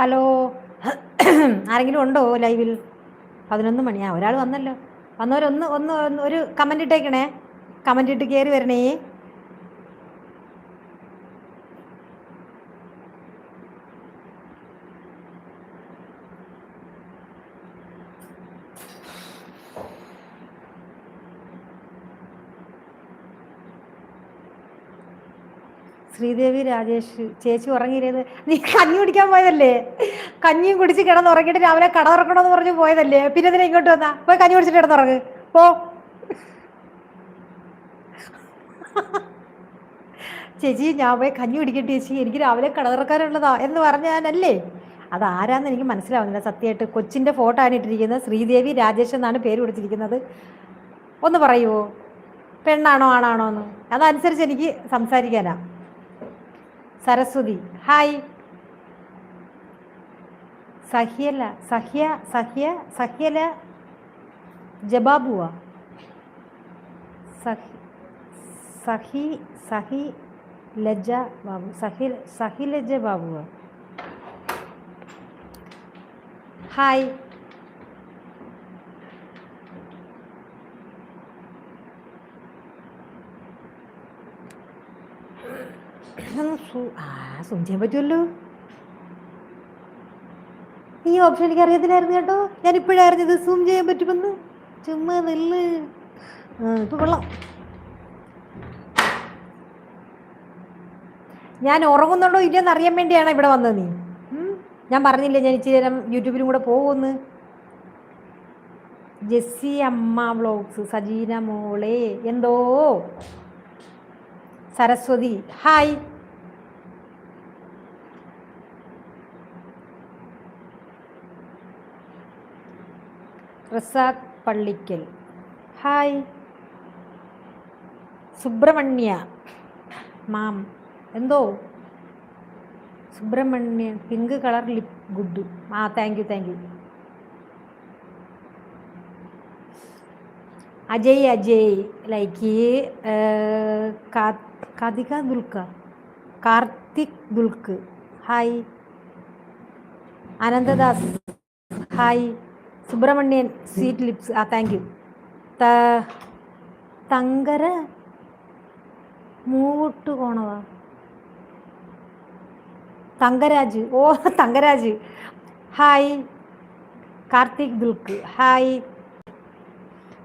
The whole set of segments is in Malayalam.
ഹലോ. ആരെങ്കിലും ഉണ്ടോ ലൈവിൽ? പതിനൊന്ന് മണിയാ. ഒരാൾ വന്നല്ലോ. വന്നവരൊന്ന് ഒന്ന് ഒരു കമന്റ് ഇട്ടേക്കണേ. കമന്റ് ഇട്ട് കയറി വരണേ. ശ്രീദേവി രാജേഷ് ചേച്ചി ഉറങ്ങിയിരുന്നത് നീ കഞ്ഞി കുടിക്കാൻ പോയതല്ലേ? കഞ്ഞിയും കുടിച്ച് കിടന്ന് ഉറങ്ങിയിട്ട് രാവിലെ കട തുറക്കണമെന്ന് പറഞ്ഞ് പോയതല്ലേ? പിന്നെ ഇതിനെ ഇങ്ങോട്ട് വന്നാ? പോയി കഞ്ഞി കുടിച്ചിട്ട് കിടന്നുറങ്ങ്. പോ. ചേച്ചി ഞാൻ പോയി കഞ്ഞി കുടിക്കട്ടെ ചേച്ചി. എനിക്ക് രാവിലെ കട തുറക്കാനുള്ളതാ എന്ന് പറഞ്ഞാനല്ലേ? അതാരാന്ന് എനിക്ക് മനസ്സിലാവുന്നില്ല. സത്യമായിട്ട് കൊച്ചിന്റെ ഫോട്ടോ ആണ് ഇട്ടിരിക്കുന്നത്. ശ്രീദേവി രാജേഷ് എന്നാണ് പേര് കൊടുത്തിരിക്കുന്നത് ഒന്ന് പറയുമോ പെണ്ണാണോ ആണാണോ എന്ന്. അതനുസരിച്ച് എനിക്ക് സംസാരിക്കാനാ. സരസ്വതി. ഹായ്. സഹ്യല സഹ്യ സഹ്യ സഹ്യല ജബാബുവ. സഹി സഹി സഹി ലജ ബാബു സഹി സഹിലജ ബാബുവ. ഹായ്. ആ സൂം പറ്റുമല്ലോ ഈ ഓപ്ഷൻ എനിക്ക് അറിയത്തില്ലായിരുന്നു കേട്ടോ. ഞാൻ ഇപ്പോഴാണ് സൂം ചെയ്യാൻ പറ്റുമെന്ന് ചുമ്മാ നെല്ല്. ഇപ്പൊ കൊള്ളാം. ഞാൻ ഉറങ്ങുന്നുണ്ടോ ഇല്ലയെന്ന് അറിയാൻ വേണ്ടിയാണ് ഇവിടെ വന്നത് നീ. ഞാൻ പറഞ്ഞില്ലേ ഞാൻ ഇച്ചിരി നേരം യൂട്യൂബിലും കൂടെ പോകുമെന്ന് ജെസ്സി അമ്മ വ്ളോഗ്സ് സജീന മോളെ എന്തോ? Saraswati hi. Razak Pallikkal. Hi. Subrahmanya. Ma'am എന്തോ? Subrahmanyan pink colour lip good ആ thank you thank you Ajay Ajay. Like കാതിക ദുൽക്ക Karthik ദുൽക്ക് hi. Ananthadas. Hi. Subrahmanyan sweet lips. ആ താങ്ക് യു തങ്കര മൂട്ട് കോണവാ തങ്കരാജ്. ഓ തങ്കരാജ്. ഹായ് കാർത്തിക് ദുൽക്ക് ഹായ്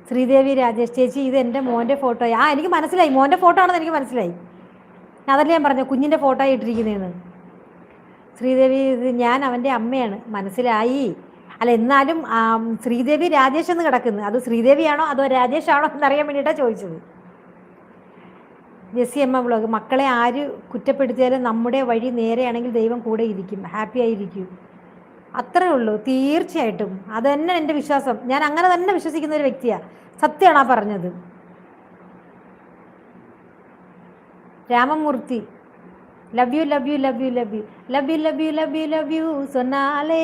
ശ്രീദേവി രാജേഷ്. ചേച്ചി ഇത് എന്റെ മോന്റെ ഫോട്ടോ. ആ എനിക്ക് മനസ്സിലായി. മോന്റെ ഫോട്ടോ ആണെന്ന് എനിക്ക് മനസ്സിലായി. അതല്ലേ ഞാൻ പറഞ്ഞു കുഞ്ഞിന്റെ ഫോട്ടോ ഇട്ടിരിക്കുന്നതെന്ന് ശ്രീദേവി ഇത് ഞാൻ അവന്റെ അമ്മയാണ്. മനസ്സിലായി. അല്ല എന്നാലും ശ്രീദേവി രാജേഷ് എന്ന് കിടക്കുന്നു. അത് ശ്രീദേവിയാണോ അതോ രാജേഷ് ആണോ എന്നറിയാൻ വേണ്ടിയിട്ടാണ് ചോദിച്ചത്. ജെസ്സി അമ്മ വ്ളോഗ് മക്കളെ ആര് കുറ്റപ്പെടുത്തിയാലും നമ്മുടെ വഴി നേരെയാണെങ്കിൽ ദൈവം കൂടെ ഇരിക്കും. ഹാപ്പി ആയിരിക്കും. അത്രേ ഉള്ളൂ തീർച്ചയായിട്ടും. അത് തന്നെ എന്റെ വിശ്വാസം. ഞാൻ അങ്ങനെ തന്നെ വിശ്വസിക്കുന്ന ഒരു വ്യക്തിയാണ് സത്യമാണ് ആ പറഞ്ഞത്. Ramamurthy. Love you love you love you love you love you love you love you love you സൊന്നാലേ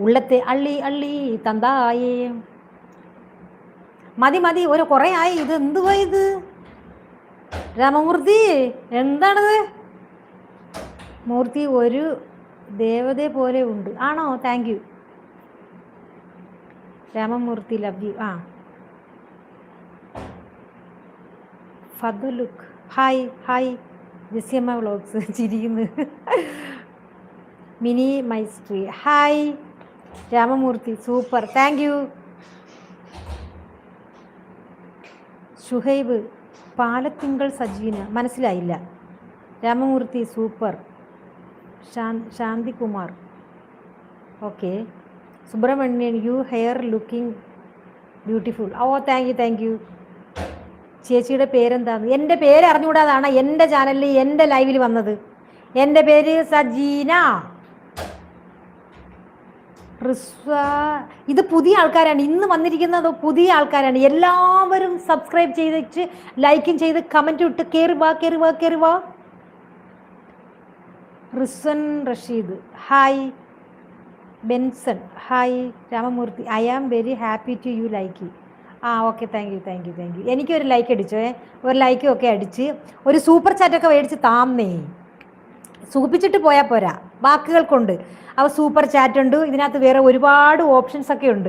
ഉള്ളത്തെ അള്ളി അള്ളി തന്തായേ മതി മതി ഒരു കുറേ ആയി ഇത് എന്തുവാ ഇത് രാമമൂർത്തി എന്താണത് മൂർത്തി ഒരു ദേവതയെ പോലെ ഉണ്ട്. ആണോ? Thank you Ramamurthy love you ആ. ഫതുലുക്ക് ഹായ് ഹായ് ജെസ്സിയമ്മ വ്ളോഗ്സ് ചിരിക്കുന്നു. Mini മൈസ്ട്രി hi Ramamurthy. Super thank you Shuhaib Palathinkal Sajeena. മനസ്സിലായില്ല. Ramamurthy super Shanthikumar. Okay Subrahmanyan you hair looking beautiful oh thank you thank you ചേച്ചിയുടെ പേരെന്താന്ന്? എന്റെ പേര് അറിഞ്ഞുകൂടാതാണ്? എന്റെ ചാനലിൽ എന്റെ ലൈവിൽ വന്നത്. എന്റെ പേര് സജീന. ഇത് പുതിയ ആൾക്കാരാണ്. ഇന്ന് വന്നിരിക്കുന്നത് പുതിയ ആൾക്കാരാണ്. എല്ലാവരും സബ്സ്ക്രൈബ് ചെയ്ത് ലൈക്കും ചെയ്ത് കമന്റ് ഇട്ട് കയറി വാ കയറി വാ കയറി വാ. Rizwan Rasheed. Hi Benson. Hi Ramamurthy. I am very happy to you like. ആ okay thank you thank you thank you എനിക്കൊരു ലൈക്ക് അടിച്ചേ? ഒരു ലൈക്കും ഒക്കെ അടിച്ച് ഒരു സൂപ്പർ ചാറ്റൊക്കെ മേടിച്ച് താന്നേ. സൂപ്പിച്ചിട്ട് പോയാൽ പോരാ. വാക്കുകൾ കൊണ്ട് അപ്പോൾ സൂപ്പർ ചാറ്റ് ഉണ്ട്. ഇതിനകത്ത് വേറെ ഒരുപാട് ഓപ്ഷൻസ് ഒക്കെ ഉണ്ട്.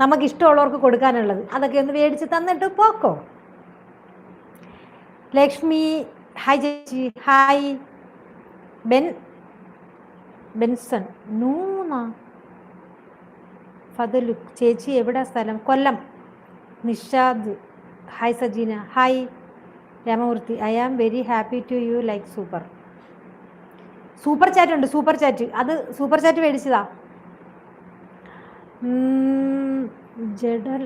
നമുക്ക് ഇഷ്ടമുള്ളവർക്ക് കൊടുക്കാനുള്ളത്. അതൊക്കെ ഒന്ന് മേടിച്ച് തന്നിട്ട് പോക്കോ. ലക്ഷ്മി ഹായ് ചേച്ചി ഹായ് ബെൻ ബെൻസൺ നൂന്ന. ഫതലു ചേച്ചി എവിടെ സ്ഥലം? Kollam. Nishad. Hi Sajeena. Hi Ramamurthy. I am very happy to you like super super chat ഉണ്ട് സൂപ്പർ ചാറ്റ് അത് സൂപ്പർ ചാറ്റ് മേടിച്ചതാ. ജഡൽ.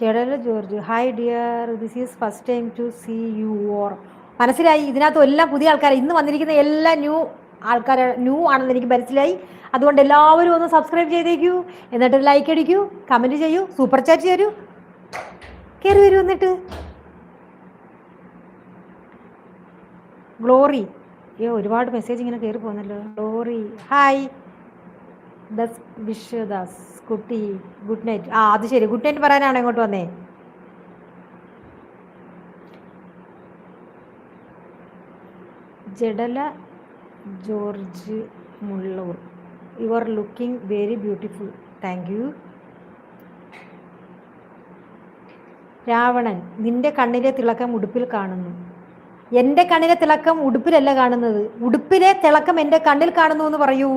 ജഡൽ. George. Hi dear this is first time to see you or മനസ്സിലായി? ഇതിനകത്ത് എല്ലാം പുതിയ ആൾക്കാർ ഇന്ന് വന്നിരിക്കുന്ന എല്ലാ ന്യൂ ആൾക്കാരെ ന്യൂ ആണെന്ന് എനിക്ക് മനസ്സിലായി. അതുകൊണ്ട് എല്ലാവരും ഒന്ന് സബ്സ്ക്രൈബ് ചെയ്തേക്കൂ. എന്നിട്ട് ലൈക്ക് അടിക്കൂ. കമന്റ് ചെയ്യൂ. സൂപ്പർ ചാറ്റ് ചെയ്യൂ. കയറി വരൂ എന്നിട്ട്. ഗ്ലോറി. അയ്യോ ഒരുപാട് മെസ്സേജ് ഇങ്ങനെ കയറി പോകുന്നല്ലോ. ഗ്ലോറി. ഹായ് ദസ് വിശ്വദാസ് കുട്ടി. ഗുഡ് നൈറ്റ് ആ അത് ശരി. ഗുഡ് നൈറ്റ് പറയാനാണോ ഇങ്ങോട്ട് വന്നേ? ജഡല George Mullur. You are looking very beautiful. Thank you. Ravanan നിന്റെ കണ്ണിലെ തിളക്കം ഉടുപ്പിൽ കാണുന്നു. എന്റെ കണ്ണിലെ തിളക്കം ഉടുപ്പിലല്ല കാണുന്നത്. ഉടുപ്പിലെ തിളക്കം എന്റെ കണ്ണിൽ കാണുന്നു എന്ന് പറയൂ.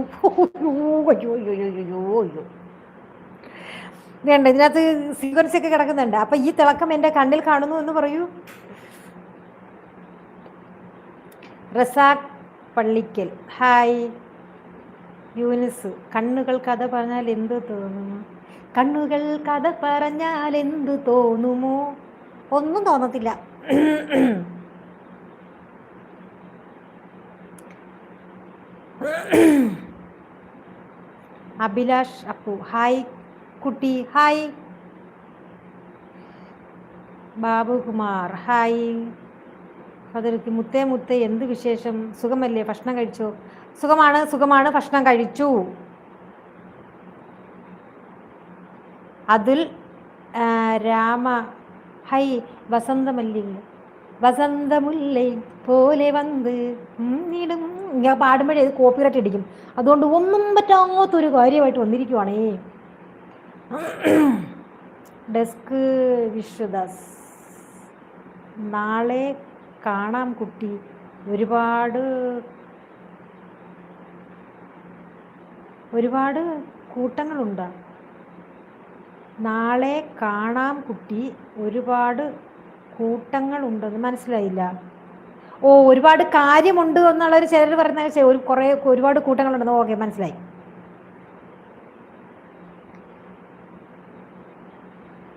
വേണ്ട ഇതിനകത്ത് സീക്വൻസ് ഒക്കെ കിടക്കുന്നുണ്ട്. അപ്പൊ ഈ തിളക്കം എന്റെ കണ്ണിൽ കാണുന്നു എന്ന് പറയൂ. റസാഖ് പള്ളിക്കൽ. ഹായ്. യൂനിസ് കണ്ണുകൾ കഥ പറഞ്ഞാൽ എന്ത് തോന്നുന്നു? കണ്ണുകൾ കഥ പറഞ്ഞാൽ എന്ത് തോന്നുമോ? ഒന്നും തോന്നത്തില്ല. അഭിലാഷ് അപ്പു ഹായ് കുട്ടി ഹായ്. ബാബുകുമാർ ഹായ്. അതിലേക്ക് മുത്തേ മുത്തേ എന്ത് വിശേഷം? സുഖമല്ലേ? ഭക്ഷണം കഴിച്ചോ? സുഖമാണ് സുഖമാണ് ഭക്ഷണം കഴിച്ചു. അതിൽ രാമ ഹൈ വസന്തമല്ലിക വസന്തമുല്ലേ പോലെ വന്ന് നീടും ഇങ്ങനെ പാടുമ്പോഴേ കോപ്പിറൈറ്റ് അടിക്കും അതുകൊണ്ട് ഒന്നും പറ്റാത്തൊരു കാര്യമായിട്ട് വന്നിരിക്കുവാണേ. ഡെസ്ക് വിശ്വദാസ് നാളെ കാണാം കുട്ടി. ഒരുപാട് ഒരുപാട് കൂട്ടങ്ങളുണ്ട്. നാളെ കാണാം കുട്ടി. ഒരുപാട് കൂട്ടങ്ങളുണ്ടെന്ന് മനസ്സിലായില്ല. ഓ ഒരുപാട് കാര്യമുണ്ട് എന്നുള്ളൊരു ചിലർ പറയുന്ന ഒരു കുറേ ഒരുപാട് കൂട്ടങ്ങളുണ്ടെന്ന് ഓക്കെ മനസ്സിലായി.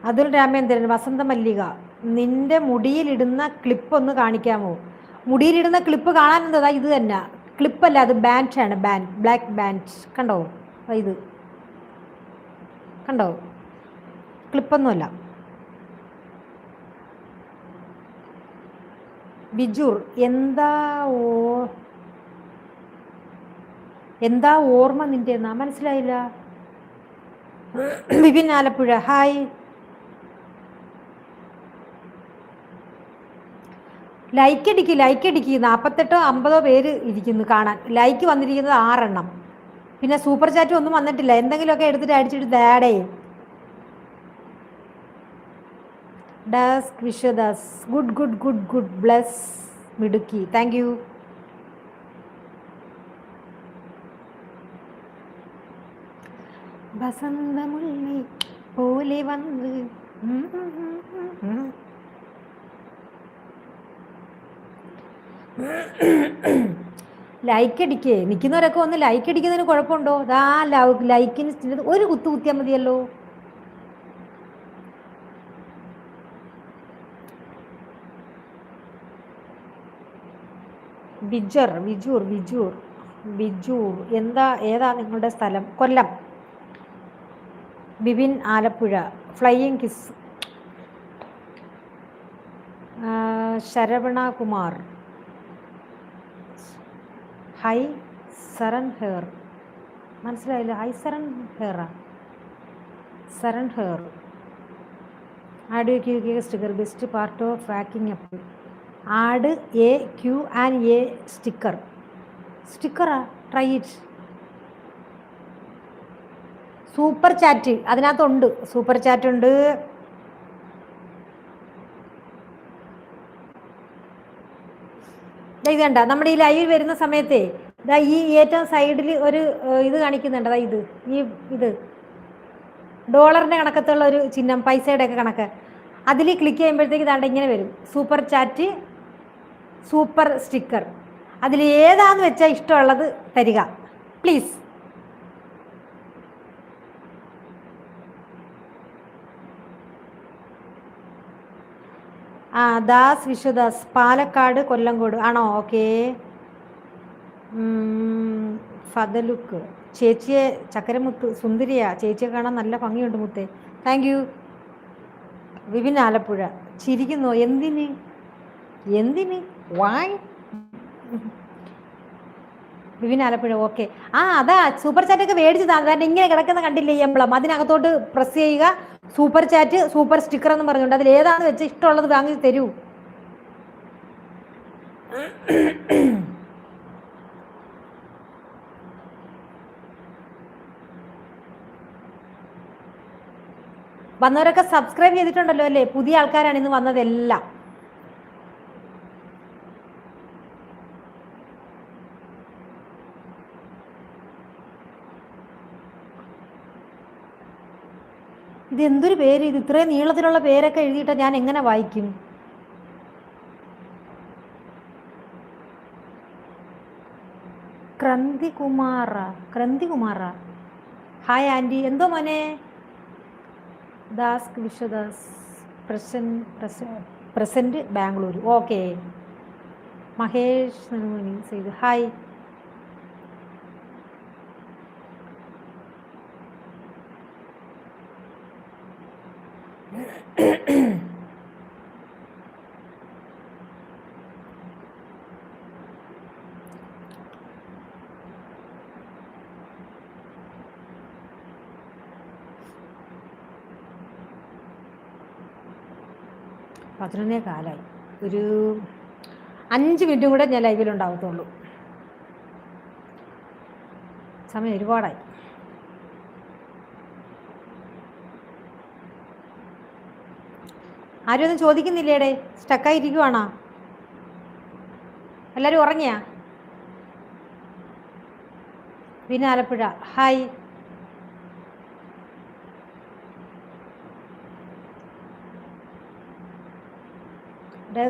അതുൽ രാമേന്ദ്രൻ വസന്ത മല്ലിക. നിന്റെ മുടിയിലിടുന്ന ക്ലിപ്പ് ഒന്ന് കാണിക്കാമോ? മുടിയിലിടുന്ന ക്ലിപ്പ് കാണാൻ എന്താ? ഇത് തന്നെ. ക്ലിപ്പല്ല അത് ബാൻഡ് ആണ്. ബാൻഡ് ബ്ലാക്ക് ബാൻഡ് കണ്ടോ? ഇത്. കണ്ടോ? ക്ലിപ്പൊന്നുമല്ല ബിജുർ എന്താ ഓ? എന്താ ഓർമ്മ നിന്റെ? എന്നാ മനസ്സിലായില്ല. വിപിൻ ആലപ്പുഴ. ഹായ്. ലൈക്ക് അടിക്ക് ലൈക്ക് അടിക്ക്. നാൽപ്പത്തെട്ടോ അമ്പതോ പേര് ഇരിക്കുന്നു കാണാൻ. ലൈക്ക് വന്നിരിക്കുന്നത് ആറെണ്ണം. പിന്നെ സൂപ്പർ ചാറ്റ് ഒന്നും വന്നിട്ടില്ല. എന്തെങ്കിലുമൊക്കെ എടുത്തിട്ട് അടിച്ചിട്ട് ദാഡേ Das Vishwadas good good good good bless മിടുക്കി താങ്ക് യു വസന്തമുള്ളി പോലെ വന്ന്. ലൈക്ക് അടിക്കേ. നിൽക്കുന്നവരൊക്കെ ഒന്ന് ലൈക്ക് അടിക്കുന്നതിന് കുഴപ്പമുണ്ടോ? ലവ് ലൈക്കിന് ഒരു കുത്തു കുത്തിയാൽ മതിയല്ലോ. ബിജർ വിജൂർ വിജൂർ. ബിജൂർ എന്താ ഏതാ നിങ്ങളുടെ സ്ഥലം? Kollam. Bibin Alappuzha. Flying kiss Saravana Kumar. Hi Saran here മനസ്സിലായില്ല? Hi Saran ഹെയറാ Saran here add Q K sticker. Best part of packing up add a Q and a sticker. സ്റ്റിക്കറാ? Try it. Super chat. അതിനകത്തുണ്ട്. സൂപ്പർ ചാറ്റ് ഉണ്ട് ഇത് കണ്ട നമ്മുടെ ഈ ലൈവിൽ വരുന്ന സമയത്തേ ദാ ഈ ഏറ്റവും സൈഡിൽ ഒരു ഇത് കാണിക്കുന്നുണ്ട് ദാ ഇത് ഈ ഇത്. ഡോളറിന്റെ കണക്കത്തുള്ള ഒരു ചിഹ്നം പൈസയുടെ ഒക്കെ കണക്ക്. അതിൽ ക്ലിക്ക് ചെയ്യുമ്പോഴത്തേക്ക് ഇതാണ്ട് ഇങ്ങനെ വരും. സൂപ്പർ ചാറ്റ് സൂപ്പർ സ്റ്റിക്കർ അതിൽ ഏതാന്ന് വെച്ചാൽ ഇഷ്ടമുള്ളത് തരിക. പ്ലീസ് ആ ദാസ് വിശ്വദാസ് പാലക്കാട് കൊല്ലങ്കോട്. ആണോ? ഓക്കെ. ഫതലുക്ക്. ചേച്ചിയെ ചക്കരമുത്ത് സുന്ദരിയാ. ചേച്ചിയെ കാണാൻ നല്ല ഭംഗിയുണ്ട് മുത്തേ. Thank you Vipin Alappuzha. ചിരിക്കുന്നു. എന്തിന്? എന്തിന്? വായ് വിപിൻ ആലപ്പുഴ ഓക്കെ. ആ അതാ സൂപ്പർ ചാറ്റ് ഒക്കെ മേടിച്ച് താ. ഇങ്ങനെ കിടക്കുന്ന കണ്ടില്ലേ എംബ്ലം അതിനകത്തോട്ട് പ്രസ് ചെയ്യുക. സൂപ്പർ ചാറ്റ് സൂപ്പർ സ്റ്റിക്കർ എന്ന് പറഞ്ഞുകൊണ്ട് അതിൽ ഏതാണെന്ന് വെച്ച് ഇഷ്ടമുള്ളത് വാങ്ങി തരൂ. വന്നവരൊക്കെ സബ്സ്ക്രൈബ് ചെയ്തിട്ടുണ്ടല്ലോ അല്ലേ? പുതിയ ആൾക്കാരാണ് ഇന്ന് വന്നതെല്ലാം. ഇത് എന്തൊരു പേര്? ഇത് ഇത്രയും നീളത്തിലുള്ള പേരൊക്കെ എഴുതിയിട്ട് ഞാൻ എങ്ങനെ വായിക്കും? ക്രന്തികുമാറ ക്രന്തികുമാറ. ഹായ് ആന്റി എന്തോ മോനെ? ദാസ് വിശ്വദാസ് പ്രസൻ പ്രസന്റ് ബാംഗ്ലൂർ ഓക്കെ മഹേഷ് നെടുമണി ചെയ്തു. ഹായ് പതിനൊന്നേ കാലായി ഒരു അഞ്ച് മിനിറ്റും കൂടെ ഞാൻ ലൈവിലുണ്ടാവത്തുള്ളൂ സമയം ഒരുപാടായി. ആരും ഒന്നും ചോദിക്കുന്നില്ലേടെ? സ്റ്റക്കായിരിക്കുവാണോ എല്ലാവരും ഉറങ്ങിയാ? പിന്നെ ആലപ്പുഴ. ഹായ്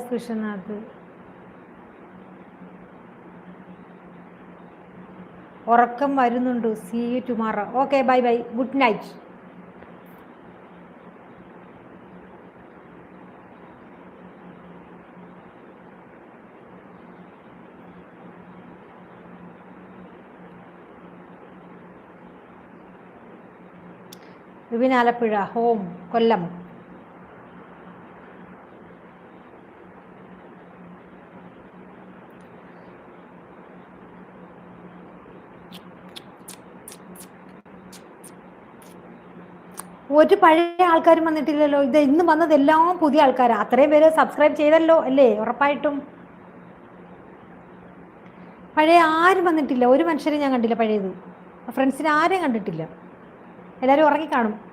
കൃഷ്ണനാഥ്. ഉറക്കം വരുന്നുണ്ട്. See you tomorrow okay bye bye good night Vipin home Kollam. ഒരു പഴയ ആൾക്കാരും വന്നിട്ടില്ലല്ലോ. ഇത് ഇന്ന് വന്നത് എല്ലാം പുതിയ ആൾക്കാർ അത്രയും പേര് സബ്സ്ക്രൈബ് ചെയ്തല്ലോ അല്ലേ? ഉറപ്പായിട്ടും. പഴയ ആരും വന്നിട്ടില്ല. ഒരു മനുഷ്യരെ ഞാൻ കണ്ടില്ല പഴയത്. ഫ്രണ്ട്സിനെ ആരെയും കണ്ടിട്ടില്ല. എല്ലാവരും ഉറങ്ങിക്കാണും.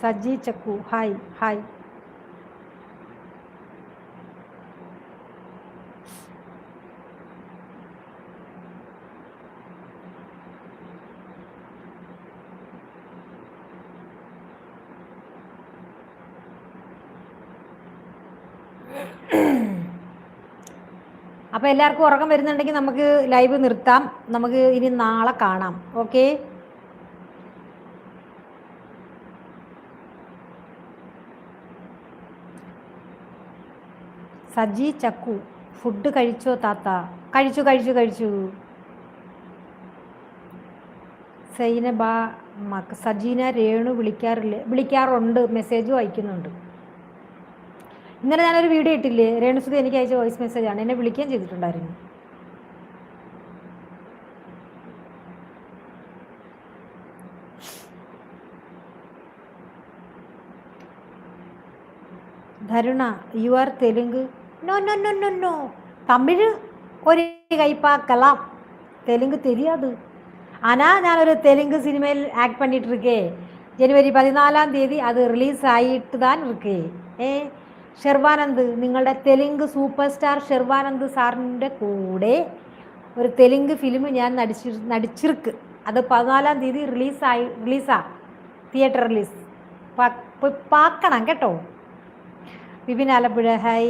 സജി ചക്കു. Hi hi. അപ്പോൾ എല്ലാവർക്കും ഉറക്കം വരുന്നുണ്ടെങ്കിൽ നമുക്ക് ലൈവ് നിർത്താം. നമുക്ക് ഇനി നാളെ കാണാം. ഓക്കെ സജി ചക്കു. ഫുഡ് കഴിച്ചോ താത്ത? കഴിച്ചു കഴിച്ചു കഴിച്ചു. സൈനബ മക്ക സജീന രേണു വിളിക്കാറില്ലേ വിളിക്കാറുണ്ട്. മെസ്സേജും അയക്കുന്നുണ്ട് ഇന്നലെ ഞാനൊരു വീഡിയോ ഇട്ടില്ലേ? രേണുസുതി എനിക്ക് അയച്ച വോയിസ് മെസ്സേജാണ് എന്നെ വിളിക്കുകയും ചെയ്തിട്ടുണ്ടായിരുന്നു. Dharun you are Telugu. നൊന്നൊന്നൊന്നൊന്നോ Tamil ഒരു കൈപ്പാക്കലാം. തെലുങ്ക് തെരിയാത്. ആനാ ഞാനൊരു തെലുങ്ക് സിനിമയിൽ ആക്ട് பண்ணிட்டு இருக்கேன் ജനുവരി പതിനാലാം തീയതി അത് റിലീസായിട്ട് താൻ ഇരിക്കേ. ഏ ഷെർവാനന്ദ് നിങ്ങളുടെ തെലുങ്ക് സൂപ്പർ സ്റ്റാർ ഷെർവാനന്ദ് സാറിന്റെ കൂടെ ഒരു തെലുങ്ക് ഫിലിം ഞാൻ നടിച്ചി നടിച്ചിരിക്ക്. അത് പതിനാലാം തീയതി റിലീസായി റിലീസാ. Theatre release. പാക്കണം കേട്ടോ. Vipin Alappuzha hi.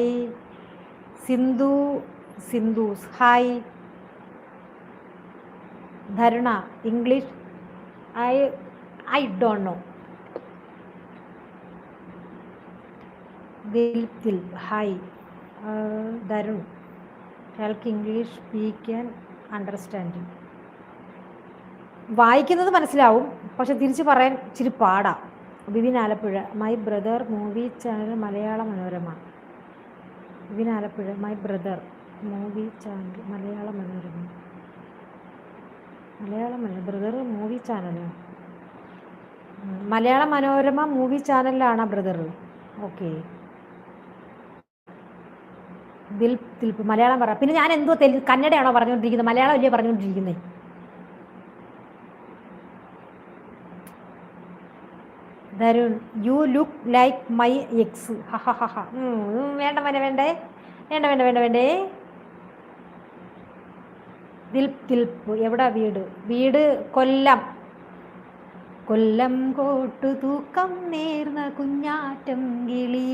Sindhu Sindhus hi. Dharun English I I don't know. Dil Dil hi. Dharun അയാൾക്ക് ഇംഗ്ലീഷ് സ്പീക്ക് ആൻഡ് അണ്ടർസ്റ്റാൻഡിങ്. വായിക്കുന്നത് മനസ്സിലാവും പക്ഷെ തിരിച്ച് പറയാൻ ഇച്ചിരി പാടാ. Bibin Alappuzha my brother movie channel Malayala Manorama. Bibin Alappuzha my brother movie channel Malayala Manorama Malayala Manorama brother movie channel Malayala Manorama movie ചാനലിലാണ് brother okay Dilip Dilip Malayalam പറ. പിന്നെ ഞാൻ എന്തോ തെലു കന്നഡയാണോ പറഞ്ഞുകൊണ്ടിരിക്കുന്നത്? മലയാളം അല്ലേ പറഞ്ഞുകൊണ്ടിരിക്കുന്നത്? Dharun you look like my ex വേണ്ട മനെ വേണ്ടേ? വേണ്ട വേണ്ട വേണ്ട വേണ്ടേ? ദിൽപ് ദിൽപ്പ് എവിടാ വീട്? വീട് കൊല്ലം. കൊല്ലം കോട്ടു തൂക്കം നേർന്ന കുഞ്ഞാറ്റം കിളി.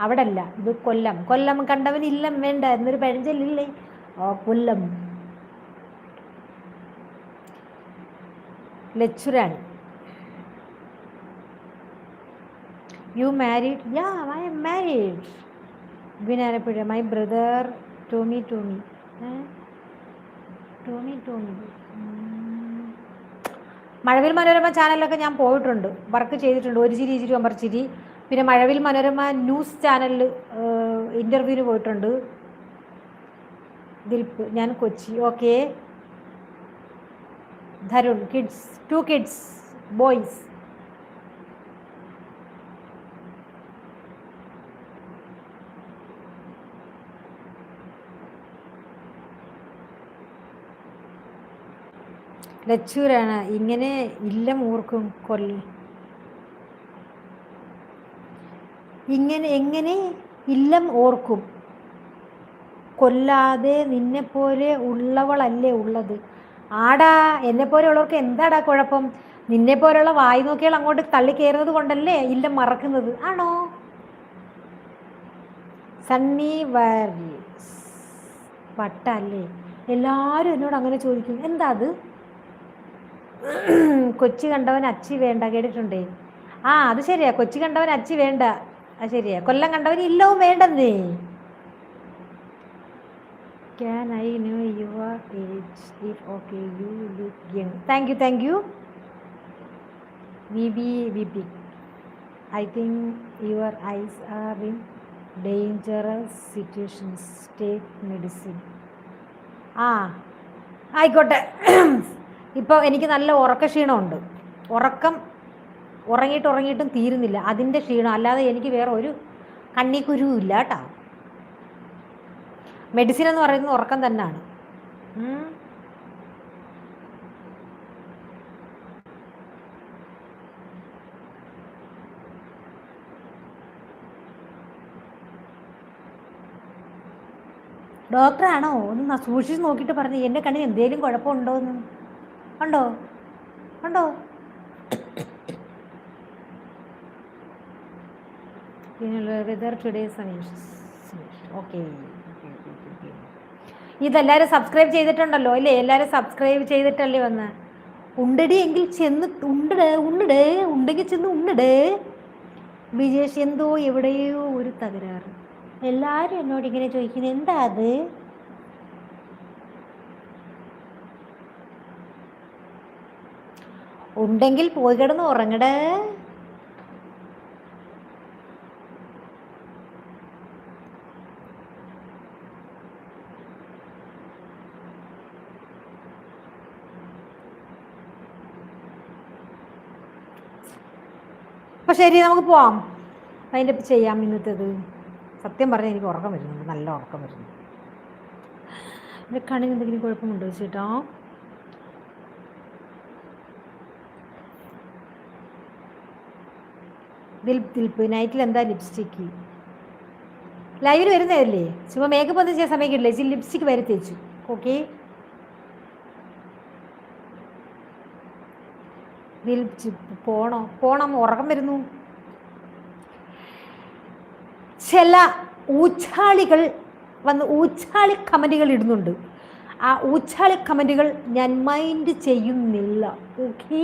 അവിടെ അല്ല ഇത് കൊല്ലം. കൊല്ലം കണ്ടവൻ ഇല്ലം വേണ്ട എന്നൊരു പഴഞ്ചൊല്ലില്ലേ? ഓ Kollam. ലച്ചുരാൻ you married yeah I am married ഗുനാരപ്പുഴ my brother Tommy Tommy Tommy Tommy Mazhavil Manorama ചാനലിലൊക്കെ ഞാൻ പോയിട്ടുണ്ട്. വർക്ക് ചെയ്തിട്ടുണ്ട്. ഒരു ചിരി ഇച്ചിരി ഒമ്പർ പിന്നെ മഴവിൽ മനോരമ ന്യൂസ് ചാനലിൽ ഇന്റർവ്യൂവിന് പോയിട്ടുണ്ട്. ദിൽപ്പ് ഞാൻ Kochi. Okay. Dharun kids two kids boys. ലച്ചൂരാണ്. ഇങ്ങനെ ഇല്ല മൂർക്കും കൊല്ല ഇങ്ങനെ എങ്ങനെ ഇല്ലം ഓർക്കും. കൊല്ലാതെ നിന്നെപ്പോലെ ഉള്ളവളല്ലേ ഉള്ളത്. ആടാ എന്നെപ്പോലെ ഉള്ളവർക്ക് എന്താടാ കുഴപ്പം? നിന്നെപ്പോലെയുള്ള വായി നോക്കിയാൽ അങ്ങോട്ട് തള്ളി കയറുന്നത് കൊണ്ടല്ലേ ഇല്ലം മറക്കുന്നത്? ആണോ? സണ്ണി വാരീസ് വട്ടല്ലേ എല്ലാവരും എന്നോട് അങ്ങനെ ചോദിക്കും. എന്താ അത്? കൊച്ചി കണ്ടവൻ അച്ചി വേണ്ട കേട്ടിട്ടുണ്ടേ? ആ അത് ശരിയാ. കൊച്ചി കണ്ടവൻ അച്ചി വേണ്ട. അത് ശരിയാ. കൊല്ലം കണ്ടവൻ ഇല്ലവും വേണ്ടെന്നേ. Can I know your age if okay you look young thank you thank you V B V B I think your eyes are in dangerous situations take medicine ആ ആയിക്കോട്ടെ. ഇപ്പോൾ എനിക്ക് നല്ല ഉറക്ക ക്ഷീണമുണ്ട്. ഉറക്കം ഉറങ്ങിയിട്ട് ഉറങ്ങിയിട്ടും തീരുന്നില്ല. അതിന്റെ ക്ഷീണം. അല്ലാതെ എനിക്ക് വേറെ ഒരു കണ്ണിക്കുരുവും ഇല്ല കേട്ടോ. മെഡിസിൻ എന്ന് പറയുന്നത് ഉറക്കം തന്നെയാണ് ഡോക്ടറാണോ? ഒന്ന് സൂക്ഷിച്ച് നോക്കിയിട്ട് പറഞ്ഞു. എന്റെ കണ്ണിന് എന്തെങ്കിലും കുഴപ്പമുണ്ടോ എന്ന് ഉണ്ടോ ഉണ്ടോ വെതർ ടുഡേ സനീഷ് ഓക്കെ ഇതെല്ലാവരും സബ്സ്ക്രൈബ് ചെയ്തിട്ടുണ്ടല്ലോ അല്ലേ? എല്ലാവരും സബ്സ്ക്രൈബ് ചെയ്തിട്ടല്ലേ വന്ന്? ഉണ്ടടി എങ്കിൽ ചെന്ന് ഉണ്ടടേ ഉണ്ടടേ ഉണ്ടെങ്കിൽ ചെന്ന് ഉണ്ടടേ. വിജേഷ് എന്തോ എവിടെയോ ഒരു തകരാറ്. എല്ലാവരും എന്നോട് ഇങ്ങനെ ചോദിക്കുന്നത് എന്താ അത്? ഉണ്ടെങ്കിൽ പോയി കിടന്ന് ഉറങ്ങടേ. അപ്പൊ ശരി നമുക്ക് പോവാം. അതിന്റെ ചെയ്യാം ഇന്നത്തേത്. സത്യം പറഞ്ഞാൽ എനിക്ക് ഉറക്കം വരുന്നുണ്ട് നല്ല ഉറക്കം വരുന്നു എന്റെ കണ്ണിന് എന്തെങ്കിലും കുഴപ്പമുണ്ടോ ചേട്ടാ? ദിൽപ് ദിൽപ്പ് നൈറ്റിൽ എന്താ ലിപ്സ്റ്റിക്ക് ലൈവിൽ വരുന്നതല്ലേ? ചുമ്മാ മേക്കപ്പ് ഒന്നും ചെയ്യാൻ സമയം കിട്ടില്ല ചേച്ചി ലിപ്സ്റ്റിക്ക് വരെ തേച്ചു. ഓക്കെ പോണോ? പോണം. ഉറക്കം വരുന്നു. ചില ഊച്ചാളികൾ വന്ന് ഊച്ചാളി കമന്റുകൾ ഇടുന്നുണ്ട്. ആ ഊച്ചാളി കമന്റുകൾ ഞാൻ മൈൻഡ് ചെയ്യുന്നില്ല. ഓക്കെ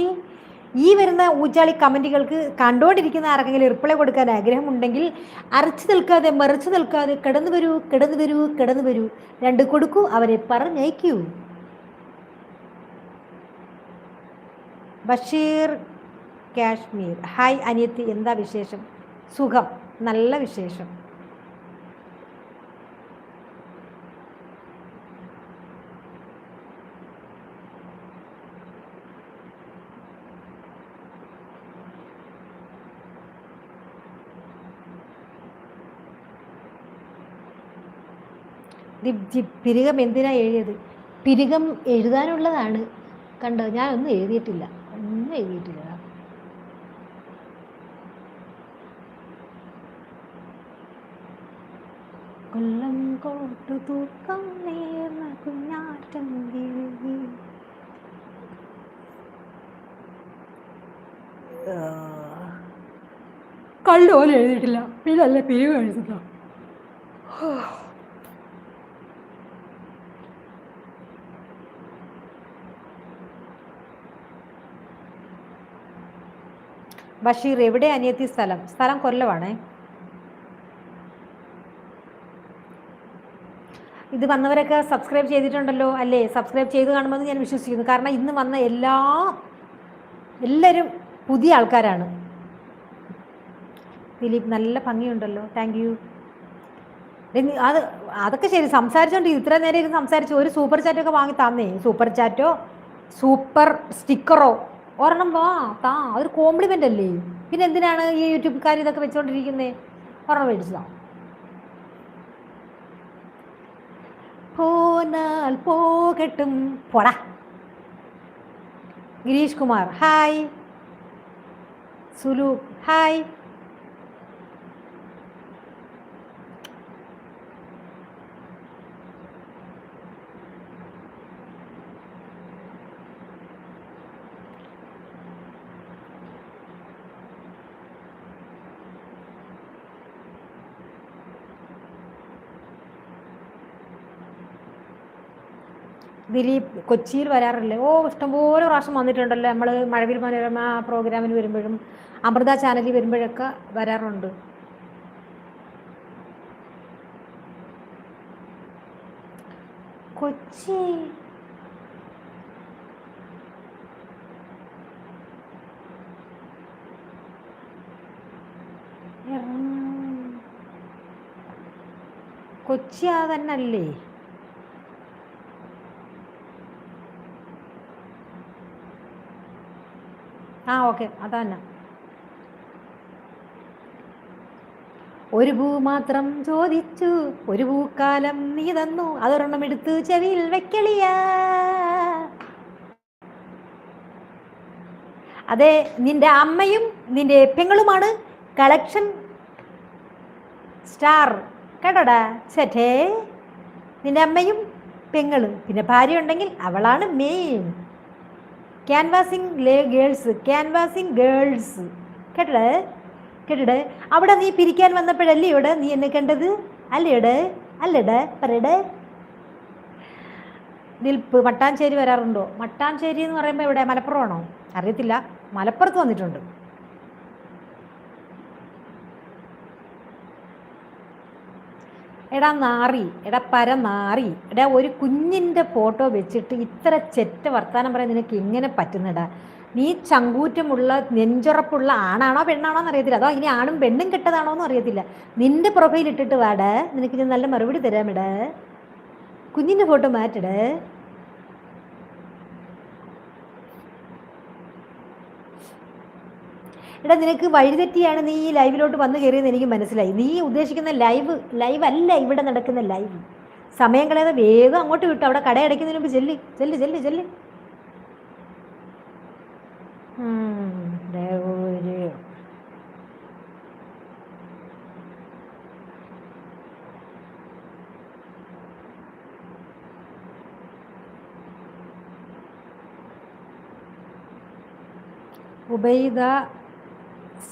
ഈ വരുന്ന ഊച്ചാളി കമന്റുകൾക്ക് കണ്ടുകൊണ്ടിരിക്കുന്ന ആർക്കെങ്കിലും റിപ്ലൈ കൊടുക്കാൻ ആഗ്രഹമുണ്ടെങ്കിൽ അരച്ചു നിൽക്കാതെ മറിച്ചു നിൽക്കാതെ കിടന്നു വരൂ കിടന്നു വരൂ കിടന്നു വരൂ. രണ്ട് കൊടുക്കൂ അവരെ പറഞ്ഞയക്കൂ. ബഷീർ കാശ്മീർ. ഹായ് അനിയത്തി എന്താ വിശേഷം? സുഖം. നല്ല വിശേഷം. പിരികം എന്തിനാ എഴുതിയത്? പിരികം എഴുതാനുള്ളതാണ്. കണ്ടോ ഞാൻ ഒന്നും എഴുതിയിട്ടില്ല. ഒന്നും എഴുതിയിട്ടില്ല. കൊല്ലം കോട്ടു തൂക്കം നേർന്ന കുഞ്ഞാറ്റം. കള്ളു പോലെ എഴുതിയിട്ടില്ല. പിന്നല്ല പിരിവ് എഴുതുക ബഷീർ എവിടെ അനിയത്തി സ്ഥലം? സ്ഥലം കൊല്ലമാണേ ഇത് വന്നവരൊക്കെ സബ്സ്ക്രൈബ് ചെയ്തിട്ടുണ്ടല്ലോ അല്ലേ? സബ്സ്ക്രൈബ് ചെയ്ത് കാണുമെന്ന് ഞാൻ വിശ്വസിക്കുന്നു. കാരണം ഇന്ന് വന്ന എല്ലാ എല്ലാവരും പുതിയ ആൾക്കാരാണ്. ദിലീപ് നല്ല ഭംഗിയുണ്ടല്ലോ. താങ്ക് യു അത് അതൊക്കെ ശരി. സംസാരിച്ചോണ്ട് ഇത്ര നേരം ഇരുന്ന് സംസാരിച്ചു ഒരു സൂപ്പർ ചാറ്റൊക്കെ വാങ്ങി തന്നേ. സൂപ്പർ ചാറ്റോ സൂപ്പർ സ്റ്റിക്കറോ ഒരെണ്ണം വാ താ. അതൊരു കോംപ്ലിമെന്റ് അല്ലേ? പിന്നെ എന്തിനാണ് ഈ യൂട്യൂബുകാർ ഇതൊക്കെ വെച്ചുകൊണ്ടിരിക്കുന്നത് ഒരെണ്ണം മേടിച്ചതാ. പോന്നാൽ പോകട്ടും. പോടാ. ഗിരീഷ് കുമാർ ഹായ്. സുലു ഹായ്. ദിലീപ് കൊച്ചിയിൽ വരാറില്ലേ? ഓ ഇഷ്ടംപോലെ പ്രാവശ്യം വന്നിട്ടുണ്ടല്ലോ. നമ്മൾ മഴവിൽ മനോരമ പ്രോഗ്രാമിന് വരുമ്പോഴും അമൃത ചാനലിൽ വരുമ്പോഴൊക്കെ വരാറുണ്ട്. കൊച്ചി. കൊച്ചി ആ തന്നെ അല്ലേ ആ ഓക്കെ. അതന്നെ. ഒരു പൂ മാത്രം ചോദിച്ചു ഒരു പൂക്കാലം നീ തന്നു അതൊരെണ്ണം എടുത്തു ചെവിയിൽ വെക്കളിയ അതെ നിന്റെ അമ്മയും നിന്റെ പെങ്ങളുമാണ് കളക്ഷൻ സ്റ്റാർ. കേട്ടോടാ? ചേട്ടേ നിന്റെ അമ്മയും പെങ്ങളും. പിന്നെ ഭാര്യ ഉണ്ടെങ്കിൽ അവളാണ് main canvassing girls canvassing girls കേട്ടടേ കേട്ടടേ അവിടെ നീ പിരിക്കാൻ വന്നപ്പോഴല്ലേ ഇവിടെ നീ എന്നെ കണ്ടത്? അല്ലേടെ അല്ലേടെ പറയടേ ദിൽപ്പ് മട്ടാഞ്ചേരി വരാറുണ്ടോ? മട്ടാഞ്ചേരി എന്ന് പറയുമ്പോൾ ഇവിടെ മലപ്പുറമാണോ? അറിയത്തില്ല. മലപ്പുറത്ത് വന്നിട്ടുണ്ട്. എടാ നാറി എടാ പര നാറി എടാ ഒരു കുഞ്ഞിന്റെ ഫോട്ടോ വെച്ചിട്ട് ഇത്ര ചെറ്റ വർത്താനം പറയാൻ നിനക്ക് എങ്ങനെ പറ്റുന്നടാ? നീ ചങ്കൂറ്റമുള്ള നെഞ്ചുറപ്പുള്ള ആണാണോ പെണ്ണാണോ എന്ന് അറിയത്തില്ല അതോ ഇനി ആണും പെണ്ണും കെട്ടതാണോ എന്ന് അറിയത്തില്ല. നിന്റെ പ്രൊഫൈൽ ഇട്ടിട്ട് വാടേ. നിനക്ക് ഞാൻ നല്ല മറുപടി തരാമിടേ കുഞ്ഞിന്റെ ഫോട്ടോ മാറ്റടേ. എടാ നിനക്ക് വഴിതെറ്റിയാണ് നീ ഈ ലൈവിലോട്ട് വന്നു കയറിയെന്ന് എനിക്ക് മനസ്സിലായി. നീ ഉദ്ദേശിക്കുന്ന ലൈവ് ലൈവ് അല്ല ഇവിടെ നടക്കുന്ന ലൈവ്. സമയം കളയാതെ വേഗം അങ്ങോട്ട് വിട്ടു. അവിടെ കട അടയ്ക്കുന്നതിന് മുമ്പ് ചെല്ല്. ചെല്ല് ചെല്ല് ചെല്ല്. ഉബൈദ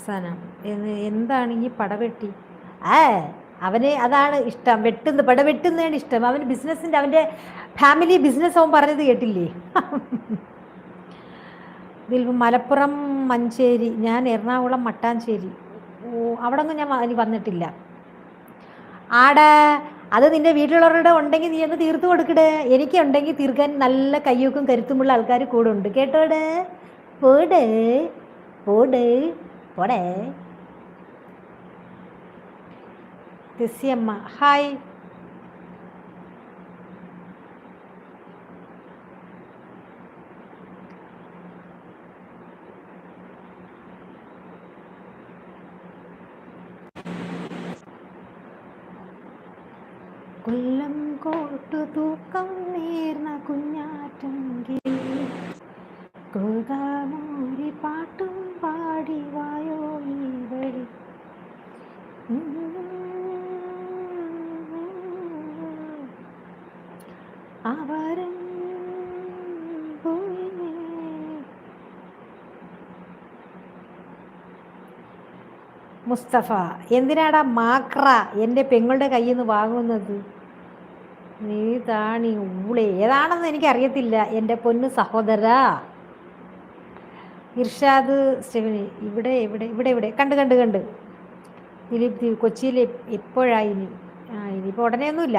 സനം എന്ന് എന്താണ് ഈ പടവെട്ടി? ആ അവന് അതാണ് ഇഷ്ടം. വെട്ടുന്ന പടവെട്ടുന്നതാണ് ഇഷ്ടം. അവൻ ബിസിനസ്സിന്റെ അവന്റെ ഫാമിലി ബിസിനസ് അവൻ പറഞ്ഞത് കേട്ടില്ലേ? ഇതിൽ മലപ്പുറം മഞ്ചേരി ഞാൻ എറണാകുളം മട്ടാഞ്ചേരി. ഓ അവിടെ ഒന്നും ഞാൻ വന്നിട്ടില്ല. ആടെ അത് നിന്റെ വീട്ടിലുള്ളവരുടെ ഉണ്ടെങ്കിൽ നീ ഒന്ന് തീർത്തു കൊടുക്കടേ. എനിക്കുണ്ടെങ്കിൽ തീർക്കാൻ നല്ല കയ്യൊക്കും കരുത്തുമുള്ള ആൾക്കാർ കൂടെ ഉണ്ട്. കേട്ടോടെ? പോടേ? പോട്? പോടേ തെസ്സിയമ്മ ഹായ് കൊല്ലം കോട്ടു തൂക്കം നേർന്ന കുഞ്ഞാറ്റെങ്കിൽ കോതാമൂരി പാട്ടും പാടി വായോ ഈ വഴി. അവരും മുസ്തഫ എന്തിനാടാ മാക്ര എന്റെ പെങ്ങളുടെ കയ്യിൽ നിന്ന് വാങ്ങുന്നത്? നീ താണി ഊളെ. ഏതാണെന്ന് എനിക്കറിയത്തില്ല. എന്റെ പൊന്നു സഹോദര. ഇർഷാദ് സ്റ്റെവിനി ഇവിടെ ഇവിടെ ഇവിടെ ഇവിടെ. കണ്ട് കണ്ട് കണ്ട്. ദിലീപ് ദീപ് കൊച്ചിയിൽ എപ്പോഴായി ഇനി? ആ ഇനിയിപ്പോൾ ഉടനെയൊന്നുമില്ല.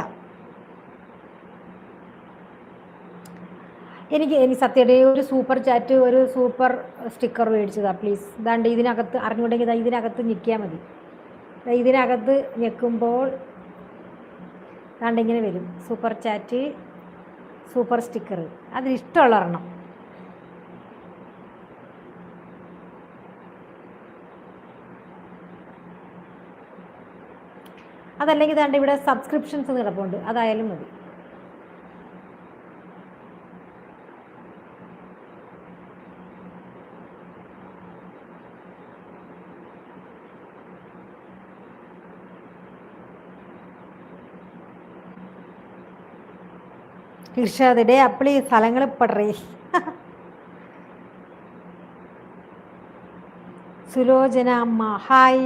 എനിക്ക് എനിക്ക് സത്യയുടെ ഒരു സൂപ്പർ ചാറ്റ് ഒരു സൂപ്പർ സ്റ്റിക്കർ മേടിച്ചതാ പ്ലീസ്. ഇതാണ്ട് ഇതിനകത്ത് അറിഞ്ഞുകൊണ്ടെങ്കിൽ ഇതാ ഇതിനകത്ത് ഞെക്കിയാൽ മതി. ഇതിനകത്ത് ഞെക്കുമ്പോൾ ഇതാണ്ട് ഇങ്ങനെ വരും. Super chat super sticker. അതിലിഷ്ടമുള്ള എണ്ണം അതല്ലെങ്കിൽ ദാണ്ട് ഇവിടെ സബ്സ്ക്രിപ്ഷൻസ് കിടപ്പുണ്ട്. അതായാലും മതി. ഇർഷാദ് ഡേ അപ്പളി സ്ഥലങ്ങൾ പടറേ. സുലോചന അമ്മ ഹായ്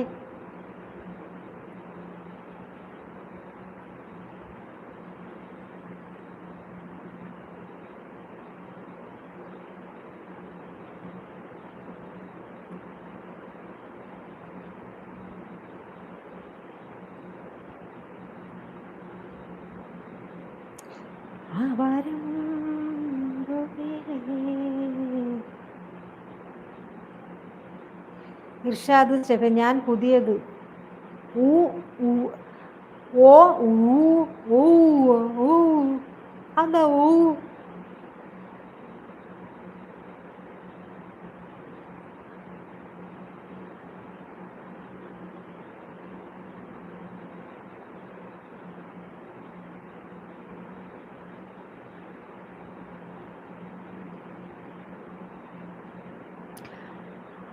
ഇർഷാദ് സ്റ്റെഫൻ ഞാൻ പുതിയത്. ഊ ഊ ഓ ഊ ഊ ഊ അതാ ഊ?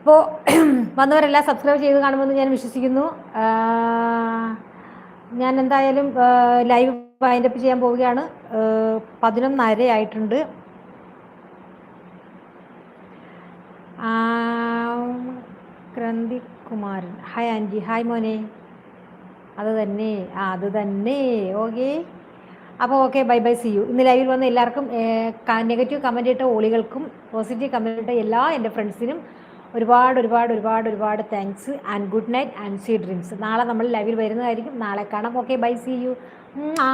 അപ്പോൾ വന്നവരെല്ലാം സബ്സ്ക്രൈബ് ചെയ്ത് കാണുമെന്ന് ഞാൻ വിശ്വസിക്കുന്നു. ഞാൻ എന്തായാലും ലൈവ് വൈൻഡപ്പ് ചെയ്യാൻ പോവുകയാണ്. പതിനൊന്നര ആയിട്ടുണ്ട്. ആ, Kranthi Kumaran hi aunty hi മോനെ. അത് തന്നെ. ആ അത് തന്നെ. ഓക്കെ അപ്പോൾ okay bye bye see you ഇന്ന് ലൈവിൽ വന്ന എല്ലാവർക്കും നെഗറ്റീവ് കമന്റ് ഇട്ട ഓളികൾക്കും പോസിറ്റീവ് കമന്റ് ഇട്ട എല്ലാ എന്റെ ഫ്രണ്ട്സിനും ഒരുപാട് ഒരുപാട് ഒരുപാട് ഒരുപാട് thanks and good night and sweet dreams നാളെ നമ്മൾ ലൈവിൽ വരുന്നതായിരിക്കും. നാളെ കാണാം. ഓക്കെ ബൈ സി യു ആ